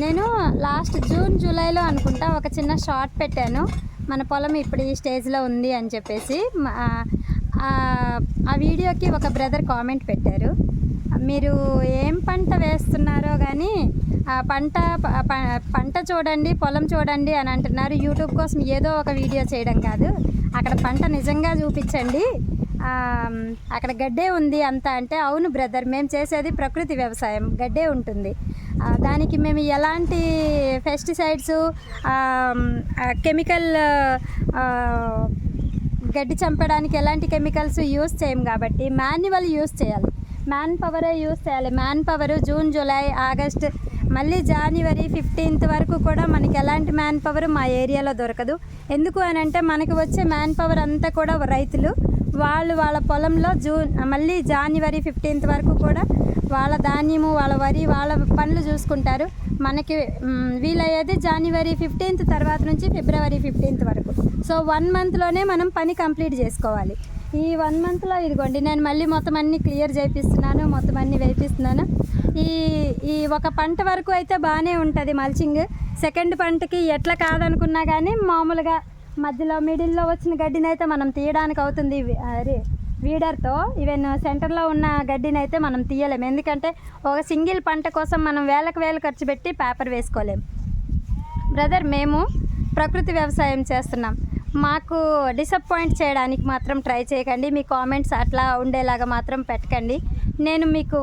నేను last June జూలైలో అనుకుంటా ఒక చిన్న షార్ట్ పెట్టాను. మన పొలం ఇప్పుడు ఈ స్టేజ్లో ఉంది అని చెప్పేసి. ఆ, వీడియోకి ఒక బ్రదర్ కామెంట్ పెట్టారు. మీరు ఏం పంట వేస్తున్నారో కానీ ఆ పంట పంట చూడండి పొలం చూడండి అని అంటున్నారు. యూట్యూబ్ కోసం ఏదో ఒక వీడియో చేయడం కాదు. అక్కడ పంట నిజంగా చూపించండి. అక్కడ గడ్డే ఉంది అంతా అంటే అవును బ్రదర్ మేము చేసేది ప్రకృతి వ్యవసాయం గడ్డే ఉంటుంది. దానికి మేము ఎలాంటి పెస్టిసైడ్స్ కెమికల్ గడ్డి చంపడానికి ఎలాంటి కెమికల్స్ యూస్ చేయం కాబట్టి మాన్యువల్ యూస్ చేయాలి. మ్యాన్ పవరే యూస్ చేయాలి. Man power June July August మళ్ళీ జనవరి ఫిఫ్టీన్త్ వరకు కూడా మనకి ఎలాంటి మ్యాన్ పవర్ మా ఏరియాలో దొరకదు. ఎందుకు అని అంటే మనకు వచ్చే మ్యాన్ పవర్ అంతా కూడా రైతులు వాళ్ళు వాళ్ళ పొలంలో జూన్ మళ్ళీ జనవరి ఫిఫ్టీన్త్ వరకు కూడా వాళ్ళ ధాన్యము వాళ్ళ వరి వాళ్ళ పనులు చూసుకుంటారు. మనకి వీలయ్యేది జనవరి ఫిఫ్టీన్త్ తర్వాత నుంచి ఫిబ్రవరి ఫిఫ్టీన్త్ వరకు. సో వన్ మంత్లోనే మనం పని కంప్లీట్ చేసుకోవాలి. ఈ వన్ మంత్లో ఇదిగోండి నేను మళ్ళీ మొత్తం అన్ని క్లియర్ చేపిస్తున్నాను మొత్తం అన్ని వేపిస్తున్నాను. ఈ ఈ ఒక పంట వరకు అయితే బాగానే ఉంటుంది మల్చింగ్ సెకండ్ పంటకి ఎట్లా కాదనుకున్నా కానీ మామూలుగా మధ్యలో మిడిల్లో వచ్చిన గడ్డిని అయితే మనం తీయడానికి అవుతుంది. అరే వీడర్తో ఈవెన్ సెంటర్లో ఉన్న గడ్డిని అయితే మనం తీయలేం. ఎందుకంటే ఒక సింగిల్ పంట కోసం మనం వేలకు వేలు ఖర్చు పెట్టి పేపర్ వేసుకోలేం. బ్రదర్ మేము ప్రకృతి వ్యవసాయం చేస్తున్నాం. మాకు డిసప్పాయింట్ చేయడానికి మాత్రం ట్రై చేయకండి. మీ కామెంట్స్ అట్లా ఉండేలాగా మాత్రం పెట్టకండి. నేను మీకు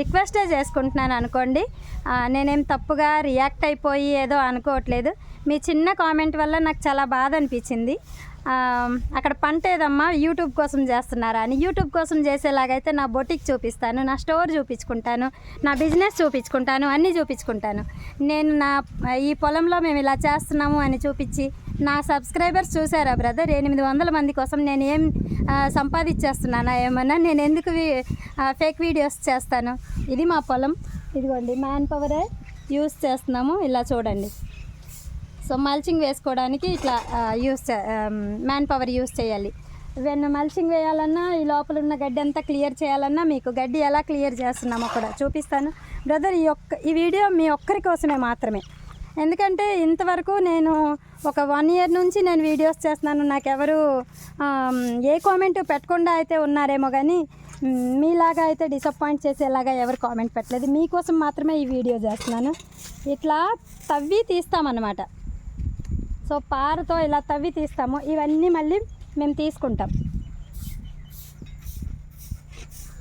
రిక్వెస్టే చేసుకుంటున్నాను అనుకోండి. నేనేం తప్పుగా రియాక్ట్ అయిపోయి ఏదో అనుకోవట్లేదు. మీ చిన్న కామెంట్ వల్ల నాకు చాలా బాధ అనిపించింది. అక్కడ పంట ఏదమ్మా యూట్యూబ్ కోసం చేస్తున్నారా అని. యూట్యూబ్ కోసం చేసేలాగైతే నా బొటిక్ చూపిస్తాను నా స్టోర్ చూపించుకుంటాను నా బిజినెస్ చూపించుకుంటాను అన్నీ చూపించుకుంటాను. నేను నా ఈ పొలంలో మేము ఇలా చేస్తున్నాము అని చూపించి నా సబ్స్క్రైబర్స్ చూసారా బ్రదర్? ఎనిమిది వందల మంది కోసం నేను ఏం సంపాదించేస్తున్నానా ఏమన్నా? నేను ఎందుకు ఫేక్ వీడియోస్ చేస్తాను? ఇది మా పొలం. ఇదిగోండి మ్యాన్ పవరే యూస్ చేస్తున్నాము. ఇలా చూడండి. సో మల్చింగ్ వేసుకోవడానికి ఇట్లా యూస్ మ్యాన్ పవర్ యూస్ చేయాలి. వెన్ను మల్చింగ్ వేయాలన్నా ఈ లోపల ఉన్న గడ్డి అంతా క్లియర్ చేయాలన్నా మీకు గడ్డి ఎలా క్లియర్ చేస్తున్నామో కూడా చూపిస్తాను. బ్రదర్ ఈ ఒక్క ఈ వీడియో మీ ఒక్కరి కోసమే మాత్రమే. ఎందుకంటే ఇంతవరకు నేను ఒక వన్ ఇయర్ నుంచి నేను వీడియోస్ చేస్తున్నాను. నాకెవరు ఏ కామెంట్ పెట్టకుండా అయితే ఉన్నారేమో కానీ మీలాగా అయితే డిసప్పాయింట్ చేసేలాగా ఎవరు కామెంట్ పెట్టలేదు. మీకోసం మాత్రమే ఈ వీడియో చేస్తున్నాను. ఇట్లా తవ్వి తీస్తామన్నమాట. సో పారతో ఇలా తవ్వి తీస్తాము. ఇవన్నీ మళ్ళీ మేము తీసుకుంటాం.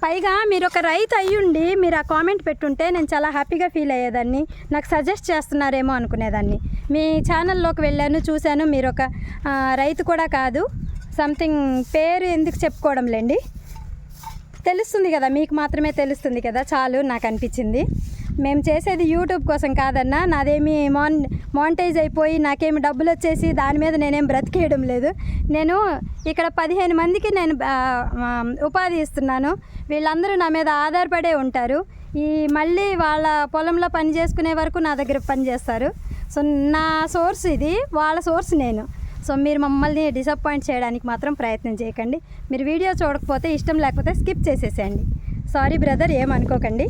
పైగా మీరు ఒక రైతు అయ్యుండి మీరు ఆ కామెంట్ పెట్టుంటే నేను చాలా హ్యాపీగా ఫీల్ అయ్యేదాన్ని. నాకు సజెస్ట్ చేస్తున్నారేమో అనుకునేదాన్ని. మీ ఛానల్లోకి వెళ్ళాను చూశాను మీరు ఒక రైతు కూడా కాదు. సంథింగ్ పేరు ఎందుకు చెప్పుకోవడం లేండి తెలుస్తుంది కదా మీకు మాత్రమే తెలుస్తుంది కదా చాలు నాకు అనిపించింది. మేము చేసేది యూట్యూబ్ కోసం కాదన్నా. నాదేమి మాన్ మానిటైజ్ అయిపోయి నాకేమి డబ్బులు వచ్చేసి దాని మీద నేనేం బ్రతికేయడం లేదు. నేను ఇక్కడ పదిహేను మందికి నేను ఉపాధి ఇస్తున్నాను. వీళ్ళందరూ నా మీద ఆధారపడే ఉంటారు. ఈ మళ్ళీ వాళ్ళ పొలంలో పని చేసుకునే వరకు నా దగ్గర పని చేస్తారు. సో నా సోర్స్ ఇది వాళ్ళ సోర్స్ నేను. సో మీరు మమ్మల్ని డిసప్పాయింట్ చేయడానికి మాత్రం ప్రయత్నం చేయకండి. మీరు వీడియో చూడకపోతే ఇష్టం లేకపోతే స్కిప్ చేసేసేయండి. సారీ బ్రదర్ ఏమనుకోకండి.